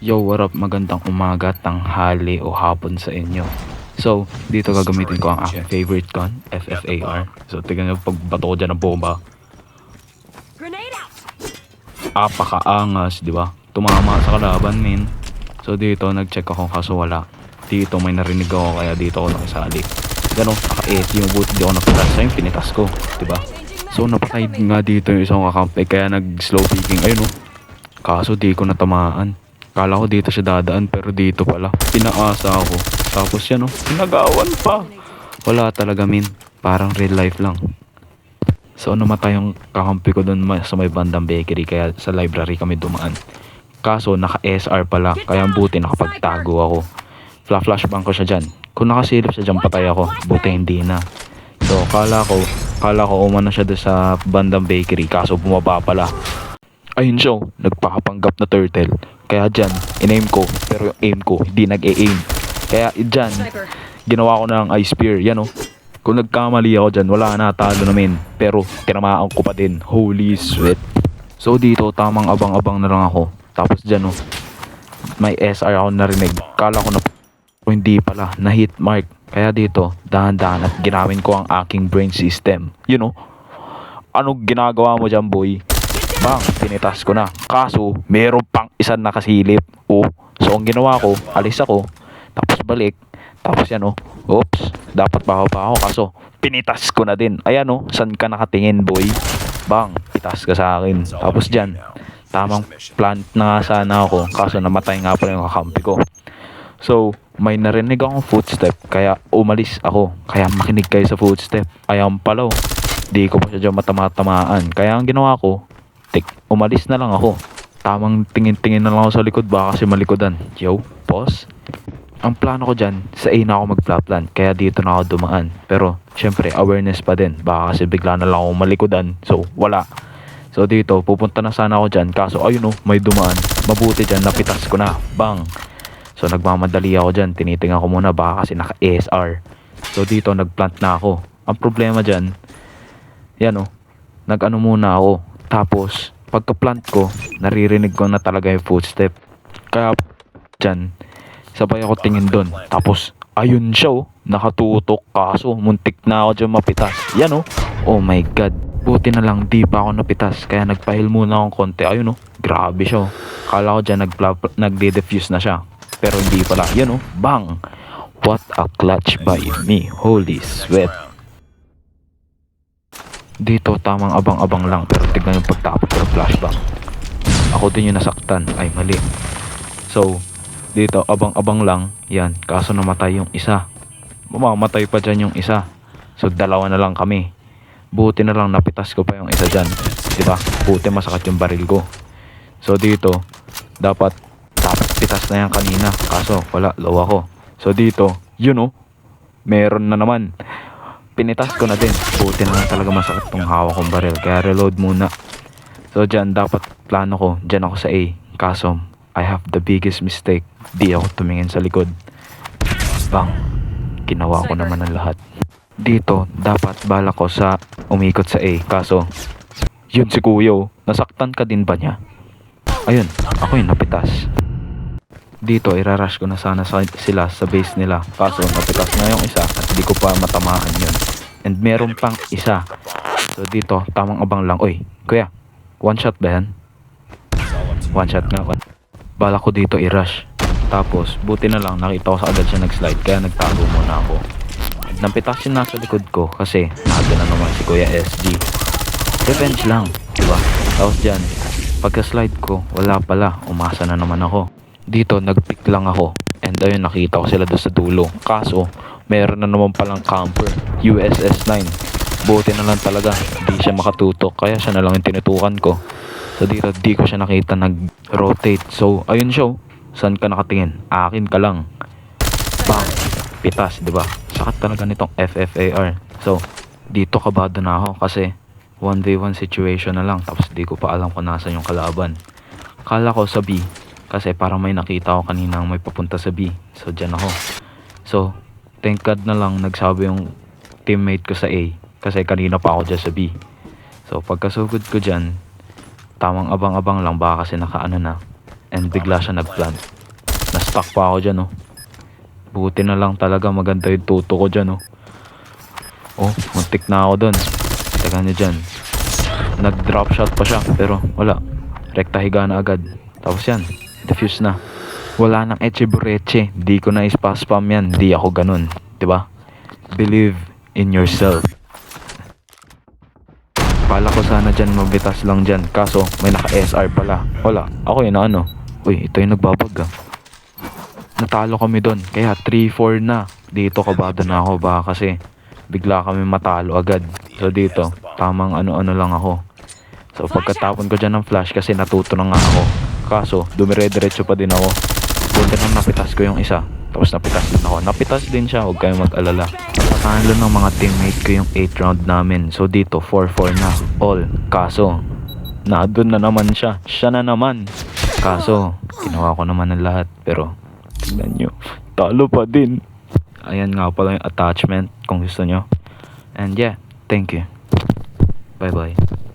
Yo, what up? Magandang umaga, tanghali o hapon sa inyo. So, dito gagamitin ko ang aking favorite gun, FFAR. So, tignan nyo pagbato ko dyan ng bomba. Apakaangas, di ba? Tumama sa kalaban, min. So, dito nag-check ako kaso wala. Dito may narinig ako kaya dito ako nakisali. Ganon, naka-8 yung boot di ako napitas. Ayun, pinitas ko, di ba? So, napatay nga dito yung isang kakampi kaya nag-slow peeking. Ayun, oh. Kaso di ko natamaan. Kala ko dito siya dadaan pero dito pala. Pinaasa ako. Tapos yan oh, pinagawan pa. Wala talaga min. Parang real life lang. So namatay yung kakampi ko doon sa may bandang bakery kaya sa library kami dumaan. Kaso naka-SR pala kaya buti nakapagtago ako. Fla-flashbang ko siya dyan. Kung nakasilip siya dyan patay ako. Buti hindi na. So kala ko, kala ko umano siya doon sa bandang bakery kaso bumaba pala. Ayun siya, oh, nagpakapanggap na turtle. Kaya dyan, in-aim ko, pero yung aim ko, hindi nag-e-aim. Kaya dyan, ginawa ko ng ice spear, yan oh. Kung nagkamali ako dyan, wala na, talo namin. Pero, tinamaan ko pa din. Holy sweat. So dito, tamang abang-abang na lang ako. Tapos dyan oh, may SR ako narinig. Kala ko na o hindi pala, na hit mark. Kaya dito, dahan-dahan at ginawin ko ang aking brain system. You know, ano ginagawa mo dyan boy? Bang, tinitas ko na. Kaso, meron pang isa nakasilip. Oh, so ang ginawa ko, alis ako. Tapos balik. Tapos yan oh. Oops, dapat baho pa ako. Kaso, pinitas ko na din. Ayan oh, saan ka nakatingin boy? Bang, pitas ka sa akin. Tapos dyan, tamang plant na nga sana ako. Kaso namatay nga pala yung kakampi ko. So, may narinig akong footstep. Kaya umalis ako. Kaya makinig kayo sa footstep. Ayan pala oh. Di ko pa siya dyan matama-tamaan. Kaya ang ginawa ko, tik, umalis na lang ako. Tamang tingin-tingin na lang ako sa likod baka kasi malikodan. Yo, pause. Ang plano ko dyan, sa A na ako mag-flatland, kaya dito na ako dumaan. Pero, syempre, awareness pa din. Baka kasi bigla na lang ako malikodan. So, wala. So, dito, pupunta na sana ako dyan. Kaso, ayun oh, may dumaan. Mabuti dyan, napitas ko na. Bang! So, nagmamadali ako dyan. Tinitingnan ko muna, baka kasi naka-ASR. So, dito, nagplant na ako. Ang problema dyan, yan oh, nag-ano muna ako. Tapos, pagka-plant ko, naririnig ko na talaga yung footstep. Kaya, dyan, sabay ako tingin doon. Tapos, ayun siya oh, nakatutok. Kaso, muntik na ako dyan mapitas. Yan oh, oh my god. Buti na lang, di pa ako napitas. Kaya nagpahil muna akong konti. Ayun oh, grabe siya oh. Kala ko dyan, nagde-diffuse na siya. Pero hindi pala. Yan oh, bang! What a clutch by me. Holy sweat. Dito tamang abang-abang lang pero tignan yung pagtapos ng flashbang. Ako din yung nasaktan. Ay mali. So, dito abang-abang lang. Yan. Kaso namatay yung isa. Mamamatay pa dyan yung isa. So, dalawa na lang kami. Buti na lang napitas ko pa yung isa dyan. Diba? Buti masakit yung baril ko. So, dito, dapat, dapat pitas na yan kanina. Kaso, wala. Low ako. So, dito, yun oh. Meron na naman. Pinitas ko na din. Buti na talaga masakit tong hawak kong baril. Kaya reload muna. So, dyan, dapat plano ko. Dyan ako sa A. Kaso, I have the biggest mistake. Di ako tumingin sa likod. Bang. Ginawa ko naman ang lahat. Dito, dapat bala ko sa umikot sa A. Kaso, yun si Kuyo. Nasaktan ka din ba niya? Ayun, ako yung napitas. Dito, irarush ko na sana sa, sila sa base nila. Kaso, napitas na yung isa at di ko pa matamaan yun. And meron pang isa. So dito, tamang abang lang. Oy, kuya, one shot ba yan? One shot nga. One. Bala ko dito i-rush. Tapos, buti na lang nakita ko sa agad siya nag-slide kaya nagtago muna ako. Napitas yung nasa likod ko kasi naga na naman si Kuya SG. Revenge lang, di ba? Tapos dyan, pagka-slide ko, wala pala, umasa na naman ako. Dito, nag-pick lang ako. And ayun, nakita ko sila doon sa dulo. Kaso, meron na naman palang camper, USS 9. Buti na lang talaga, di siya makatutok, kaya siya na lang yung tinutukan ko. So dito, di ko siya nakita nag-rotate. So, ayun siya, oh. saan ka nakatingin? Akin ka lang. Bang! Pitas, ba? Sakat talaga nitong FFAR. So, dito kabado na ako kasi 1v1 situation na lang tapos di ko pa alam kung nasan yung kalaban. Kala ko sa B kasi parang may nakita ko kanina may papunta sa B. So, dyan ako. So, thank God na lang nagsabi yung teammate ko sa A kasi kanina pa ako dyan sa B. So, pagkasugod ko dyan, tamang abang-abang lang baka kasi nakaano na. And bigla siya nag-plant. Na-stuck pa ako dyan, oh. Buti na lang talaga maganda yung tuto ko dyan, oh. Oh, muntik na ako dun. Teka nyo dyan. Nag-drop shot pa siya, pero wala. Rekta higa na agad. Tapos yan, defuse na. Wala nang eche bureche. Di ko na ispa-spam yan. Di ako ganun. ba? Believe in yourself. Pala ko sana dyan mabitas lang dyan. Kaso, may naka-SR pala. Wala. Ako yun ano. Uy, ito yung nagbabag ah. Natalo kami doon. Kaya 3-4 na. Dito kabado na ako. Baka kasi bigla kami matalo agad. So dito, tamang ano-ano lang ako. So pagkatapon ko dyan ng flash kasi natuto na nga ako. Kaso, dumire-diretso pa din ako. Buti nang napitas ko yung isa. Tapos napitas din ako. Napitas din siya, huwag kayong mag-alala. Patalo ng mga teammate ko yung 8 round namin. So dito, 4-4 na. All. Kaso, naadun na naman siya. Siya na naman. Kaso, ginawa ko naman ng lahat. Pero, tingnan nyo, talo pa din. Ayan nga pala yung attachment kung gusto nyo. And yeah, thank you. Bye-bye.